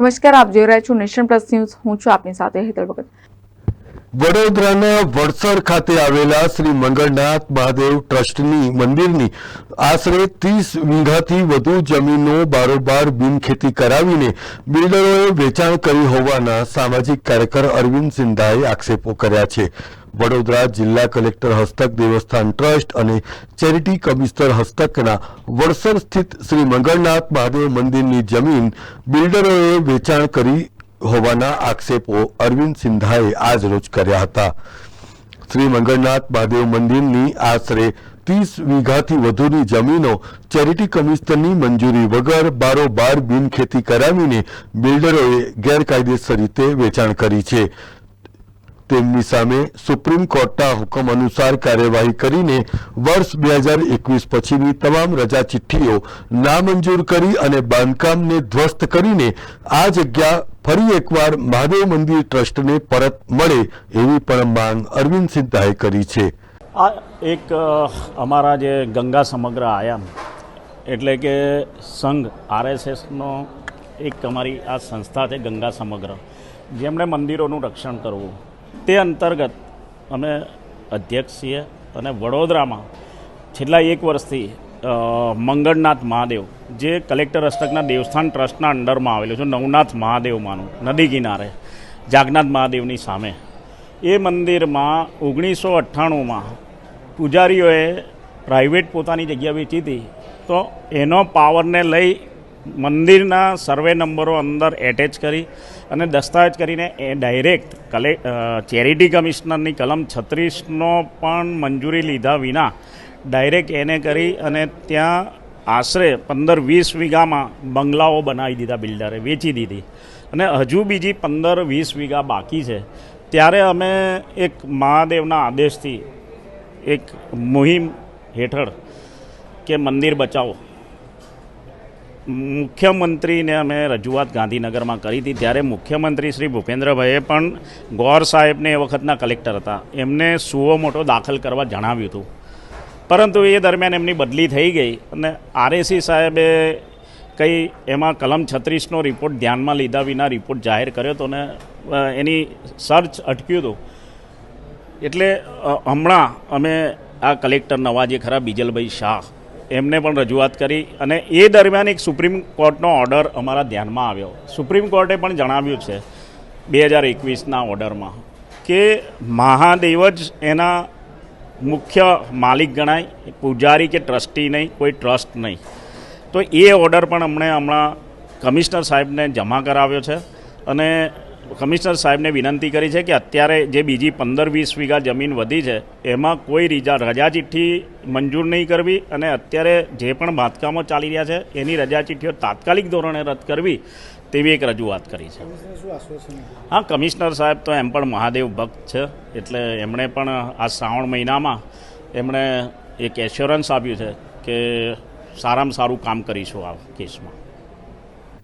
નમસ્કાર, આપ જોઈ રહ્યા છો નેશન પ્લસ ન્યૂઝ. હું છું આપની સાથે હેતલ ભગત. વડોદરાના વડસર ખાતે આવેલા શ્રી મંગળનાથ મહાદેવ ટ્રસ્ટની મંદિરની આશરે ત્રીસ વીઘાથી વધુ જમીનો બારોબાર બિનખેતી કરાવીને બિલ્ડરોએ વેચાણ કરી હોવાના સામાજિક કાર્યકર અરવિંદ સિંધાએ આક્ષેપો કર્યા છે. વડોદરા જિલ્લા કલેક્ટર હસ્તક દેવસ્થાન ટ્રસ્ટ અને ચેરિટી કમિશનર હસ્તકના વડસર સ્થિત શ્રી મંગળનાથ મહાદેવ મંદિરની જમીન બિલ્ડરોએ વેચાણ કરી હોવાના આક્ષેપો અરવિંદ સિંધાએ આજ રોજ કર્યા હતા. શ્રી મંગળનાથ મહાદેવ મંદિરની આશરે ત્રીસ વીઘાથી વધુની જમીનો ચેરિટી કમિશનરની મંજૂરી વગર બારોબાર બિનખેતી કરાવીને બિલ્ડરોએ ગેરકાયદેસર રીતે વેચાણ કરી છે. તેમની સામે સુપ્રીમ કોર્ટના હુકમ અનુસાર કાર્યવાહી કરીને વર્ષ બે હજાર એકવીસ પછીની તમામ રજા ચિઠ્ઠીઓ નામંજૂર કરી અને બાંધકામને ધ્વસ્ત કરીને આ જગ્યા ફરી એકવાર મહાદેવ મંદિર ટ્રસ્ટને પરત મળે એવી પણ માંગ અરવિંદ સિંધાએ કરી છે. આ એક અમારા જે ગંગા સમગ્ર આયામ, એટલે કે સંઘ આરએસએસનો એક અમારી આ સંસ્થા છે ગંગા સમગ્ર, જેમણે મંદિરોનું રક્ષણ કરવું. તે અંતર્ગત અમે અધ્યક્ષ છીએ અને વડોદરામાં છેલ્લા એક વર્ષથી મંગળનાથ મહાદેવ, જે કલેક્ટર હસ્તકના દેવસ્થાન ટ્રસ્ટના અંડરમાં આવેલું છે, નવનાથ મહાદેવમાંનું નદી કિનારે, જાગનાથ મહાદેવની સામે. એ મંદિરમાં ઓગણીસો અઠ્ઠાણુંમાં પૂજારીઓએ પ્રાઇવેટ પોતાની જગ્યા વેચી હતી, તો એનો પાવરને લઈ મંદિરના સર્વે નંબરો અંદર એટેચ કરી અને દસ્તાવેજ કરીને એ ડાયરેક્ટ કલે ચેરિટી કમિશનરની કલમ છત્રીસનો પણ મંજૂરી લીધા વિના ડાયરેક્ટ એને કરી અને ત્યાં આશરે પંદર વીસ વીઘામાં બંગલાઓ બનાવી દીધા બિલ્ડરે વેચી દીધી. અને હજુ બીજી પંદર વીસ વીઘા બાકી છે. ત્યારે અમે એક મહાદેવના આદેશથી એક મુહિમ હેઠળ કે મંદિર બચાવો. મુખ્યમંત્રીને અમે રજૂઆત ગાંધીનગરમાં કરી હતી. ત્યારે મુખ્યમંત્રી શ્રી ભૂપેન્દ્રભાઈએ પણ ગોર સાહેબને એ વખતના કલેક્ટર હતા. એમને સુઓ મોટો દાખલ કરવા જણાવ્યું હતું. પરંતુ એ દરમિયાન એમની બદલી થઈ ગઈ અને આરએસી સાહેબે કંઈ એમાં કલમ છત્રીસનો રિપોર્ટ ધ્યાનમાં લીધા વિના રિપોર્ટ જાહેર કર્યો હતો ને એની સર્ચ અટક્યું હતું. એટલે હમણાં અમે આ કલેક્ટર નવા જે ખરા બીજલભાઈ શાહ એમને પણ રજૂઆત કરી અને એ દરમિયાન એક સુપ્રીમ કોર્ટનો ઓર્ડર અમારા ધ્યાનમાં આવ્યો. સુપ્રીમ કોર્ટે પણ જણાવ્યું છે બે હજાર એકવીસના ઓર્ડરમાં કે મહાદેવ જ એના મુખ્ય માલિક ગણાય, પૂજારી કે ટ્રસ્ટી નહીં, કોઈ ટ્રસ્ટ નહીં. તો એ ઓર્ડર પણ અમને હમણાં કમિશનર સાહેબને જમા કરાવ્યો છે અને કમિશનર સાહેબને વિનંતી કરી છે કે અત્યારે જે બીજી પંદર વીસ વીઘા જમીન વધી છે એમાં કોઈ રીજા રજા ચિઠ્ઠી મંજૂર નહીં કરવી અને અત્યારે જે પણ બાંધકામો ચાલી રહ્યા છે એની રજા ચિઠ્ઠીઓ તાત્કાલિક ધોરણે રદ કરવી તેવી એક રજૂઆત કરી છે. હા કમિશનર સાહેબ તો એમ પણ મહાદેવ ભક્ત છે એટલે એમણે પણ આ શ્રાવણ મહિનામાં એમણે એક એશ્યોરન્સ આપ્યું છે કે સારામાં સારું કામ કરીશું આ કેસમાં.